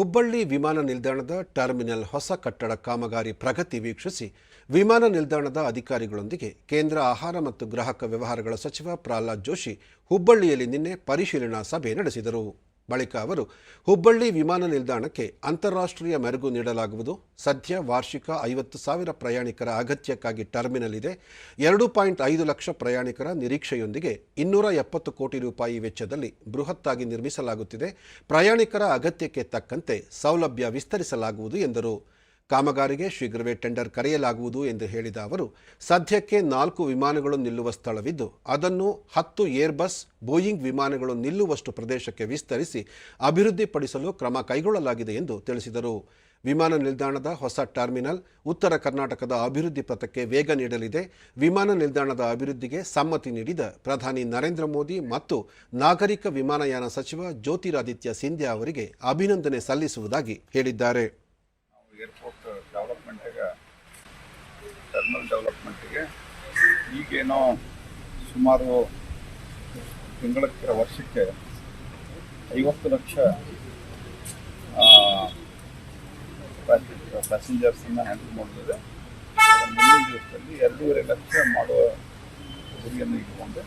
ಹುಬ್ಬಳ್ಳಿ ವಿಮಾನ ನಿಲ್ದಾಣದ ಟರ್ಮಿನಲ್ ಹೊಸ ಕಟ್ಟಡ ಕಾಮಗಾರಿ ಪ್ರಗತಿ ವೀಕ್ಷಿಸಿ ವಿಮಾನ ನಿಲ್ದಾಣದ ಅಧಿಕಾರಿಗಳೊಂದಿಗೆ ಕೇಂದ್ರ ಆಹಾರ ಮತ್ತು ಗ್ರಾಹಕ ವ್ಯವಹಾರಗಳ ಸಚಿವ ಪ್ರಹ್ಲಾದ್ ಜೋಶಿ ಹುಬ್ಬಳ್ಳಿಯಲ್ಲಿ ನಿನ್ನೆ ಪರಿಶೀಲನಾ ಸಭೆ ನಡೆಸಿದರು. ಬಳಿಕ ಅವರು, ಹುಬ್ಬಳ್ಳಿ ವಿಮಾನ ನಿಲ್ದಾಣಕ್ಕೆ ಅಂತಾರಾಷ್ಟ್ರೀಯ ಮೆರುಗು ನೀಡಲಾಗುವುದು. ಸದ್ಯ ವಾರ್ಷಿಕ ಐವತ್ತು ಸಾವಿರ ಪ್ರಯಾಣಿಕರ ಅಗತ್ಯಕ್ಕಾಗಿ ಟರ್ಮಿನಲ್ ಇದೆ ಎರಡು ಪಾಯಿಂಟ್ ಐದು ಲಕ್ಷ ಪ್ರಯಾಣಿಕರ ನಿರೀಕ್ಷೆಯೊಂದಿಗೆ ಇನ್ನೂರ ಎಪ್ಪತ್ತು ಕೋಟಿ ರೂಪಾಯಿ ವೆಚ್ಚದಲ್ಲಿ ಬೃಹತ್ತಾಗಿ ನಿರ್ಮಿಸಲಾಗುತ್ತಿದೆ. ಪ್ರಯಾಣಿಕರ ಅಗತ್ಯಕ್ಕೆ ತಕ್ಕಂತೆ ಸೌಲಭ್ಯ ವಿಸ್ತರಿಸಲಾಗುವುದು ಎಂದರು. ಕಾಮಗಾರಿಗೆ ಶೀಘ್ರವೇ ಟೆಂಡರ್ ಕರೆಯಲಾಗುವುದು ಎಂದು ಹೇಳಿದ ಅವರು, ಸದ್ಯಕ್ಕೆ ನಾಲ್ಕು ವಿಮಾನಗಳು ನಿಲ್ಲುವ ಸ್ಥಳವಿದ್ದು, ಅದನ್ನು ಹತ್ತು ಏರ್ಬಸ್, ಬೋಯಿಂಗ್ ವಿಮಾನಗಳು ನಿಲ್ಲುವಷ್ಟು ಪ್ರದೇಶಕ್ಕೆ ವಿಸ್ತರಿಸಿ ಅಭಿವೃದ್ಧಿಪಡಿಸಲು ಕ್ರಮ ಕೈಗೊಳ್ಳಲಾಗಿದೆ ಎಂದು ತಿಳಿಸಿದರು. ವಿಮಾನ ನಿಲ್ದಾಣದ ಹೊಸ ಟರ್ಮಿನಲ್ ಉತ್ತರ ಕರ್ನಾಟಕದ ಅಭಿವೃದ್ಧಿ ಪಥಕ್ಕೆ ವೇಗ ನೀಡಲಿದೆ. ವಿಮಾನ ನಿಲ್ದಾಣದ ಅಭಿವೃದ್ಧಿಗೆ ಸಮ್ಮತಿ ನೀಡಿದ ಪ್ರಧಾನಿ ನರೇಂದ್ರ ಮೋದಿ ಮತ್ತು ನಾಗರಿಕ ವಿಮಾನಯಾನ ಸಚಿವ ಜ್ಯೋತಿರಾದಿತ್ಯ ಸಿಂಧ್ಯಾ ಅವರಿಗೆ ಅಭಿನಂದನೆ ಸಲ್ಲಿಸುವುದಾಗಿ ಹೇಳಿದ್ದಾರೆ. ಟರ್ಮಿನಲ್ ಡೆವಲಪ್ಮೆಂಟಿಗೆ ಈಗೇನೋ ಸುಮಾರು ತಿಂಗಳಕ್ಕೆ ವರ್ಷಕ್ಕೆ ಐವತ್ತು ಲಕ್ಷ ಪ್ಯಾಸೆಂಜರ್ಸನ್ನು ಹ್ಯಾಂಡಲ್ ಮಾಡಿದೆ ಮುಂದಿನ ದಿವಸದಲ್ಲಿ ಎರಡೂವರೆ ಲಕ್ಷ ಮಾಡುವ ಗುರಿಯನ್ನು ಇಟ್ಕೊಂಡು